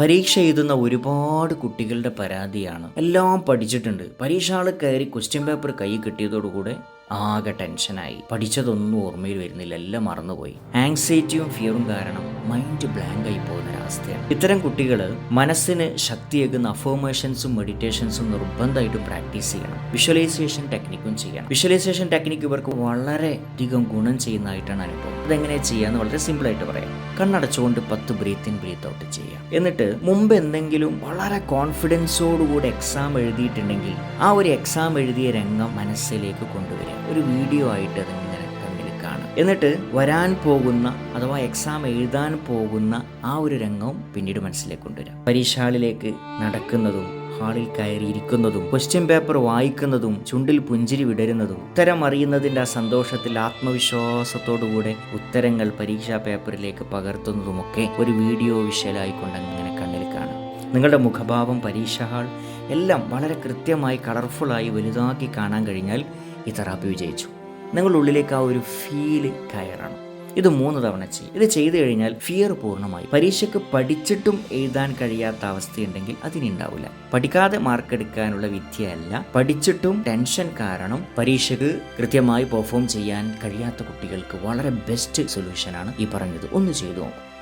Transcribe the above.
പരീക്ഷ എഴുതുന്ന ഒരുപാട് കുട്ടികളുടെ പരാതിയാണ്. എല്ലാം പഠിച്ചിട്ടുണ്ട്. പരീക്ഷ ആൾ കയറി ക്വസ്റ്റ്യൻ പേപ്പർ കൈ കിട്ടിയതോടുകൂടെ ആകെ ടെൻഷനായി പഠിച്ചതൊന്നും ഓർമ്മയിൽ വരുന്നില്ല. എല്ലാം മറന്നുപോയി. ആങ്സൈറ്റിയും ഫിയറും കാരണം മൈൻഡ് ബ്ലാങ്ക് ആയി പോകുന്ന ഒരവസ്ഥയാണ്. ഇത്തരം കുട്ടികൾ മനസ്സിന് ശക്തിയേകുന്ന അഫോമേഷൻസും മെഡിറ്റേഷൻസും നിർബന്ധമായിട്ടും പ്രാക്ടീസ് ചെയ്യണം. വിഷ്വലൈസേഷൻ ടെക്നിക്കും ചെയ്യണം. വിഷ്വലൈസേഷൻ ടെക്നിക്ക് ഇവർക്ക് വളരെ അധികം ഗുണം ചെയ്യുന്നതായിട്ടാണ് അനുഭവം. അതെങ്ങനെ ചെയ്യാന്ന് വളരെ സിമ്പിൾ ആയിട്ട് പറയാം. കണ്ണടച്ചുകൊണ്ട് പത്ത് ബ്രീത്ത് ഇൻ ബ്രീത്ത് ഔട്ട് ചെയ്യാം. എന്നിട്ട് മുമ്പ് എന്തെങ്കിലും വളരെ കോൺഫിഡൻസോടുകൂടി എക്സാം എഴുതിയിട്ടുണ്ടെങ്കിൽ ആ ഒരു എക്സാം എഴുതിയ രംഗം മനസ്സിലേക്ക് കൊണ്ടുവരിക. ഒരു വീഡിയോ ആയിട്ട് അതിങ്ങനെ എന്നിട്ട് വരാൻ പോകുന്ന അഥവാ എക്സാം എഴുതാൻ പോകുന്ന ആ ഒരു രംഗവും പിന്നീട് മനസ്സിലേക്ക് കൊണ്ടുവരാം. പരീക്ഷ ഹാളിലേക്ക് നടക്കുന്നതും ഹാളിൽ കയറി ഇരിക്കുന്നതും ക്വസ്റ്റ്യൻ പേപ്പർ വായിക്കുന്നതും ചുണ്ടിൽ പുഞ്ചിരി വിടരുന്നതും ഉത്തരം അറിയുന്നതിന്റെ ആ സന്തോഷത്തിൽ ആത്മവിശ്വാസത്തോടുകൂടെ ഉത്തരങ്ങൾ പരീക്ഷാ പേപ്പറിലേക്ക് പകർത്തുന്നതുമൊക്കെ ഒരു വീഡിയോ വിഷ്വലായിക്കൊണ്ട് അങ്ങനെ കണ്ണിൽ കാണാം. നിങ്ങളുടെ മുഖഭാവം പരീക്ഷ ഹാൾ എല്ലാം വളരെ കൃത്യമായി കളർഫുള്ളായി വലുതാക്കി കാണാൻ കഴിഞ്ഞാൽ ഈ തെറാപ്പി വിജയിച്ചു. നിങ്ങളുടെ ഉള്ളിലേക്ക് ആ ഒരു ഫീൽ കയറണം. ഇത് മൂന്ന് തവണ ചെയ്യും. ഇത് ചെയ്തു കഴിഞ്ഞാൽ ഫിയർ പൂർണമായി. പരീക്ഷയ്ക്ക് പഠിച്ചിട്ടും എഴുതാൻ കഴിയാത്ത അവസ്ഥയുണ്ടെങ്കിൽ അതിനുണ്ടാവില്ല പഠിക്കാതെ മാർക്ക് എടുക്കാനുള്ള വിദ്യയല്ല. പഠിച്ചിട്ടും ടെൻഷൻ കാരണം പരീക്ഷയ്ക്ക് കൃത്യമായി പെർഫോം ചെയ്യാൻ കഴിയാത്ത കുട്ടികൾക്ക് വളരെ ബെസ്റ്റ് സൊല്യൂഷനാണ് ഈ പറഞ്ഞത്. ഒന്ന് ചെയ്തു നോക്കും.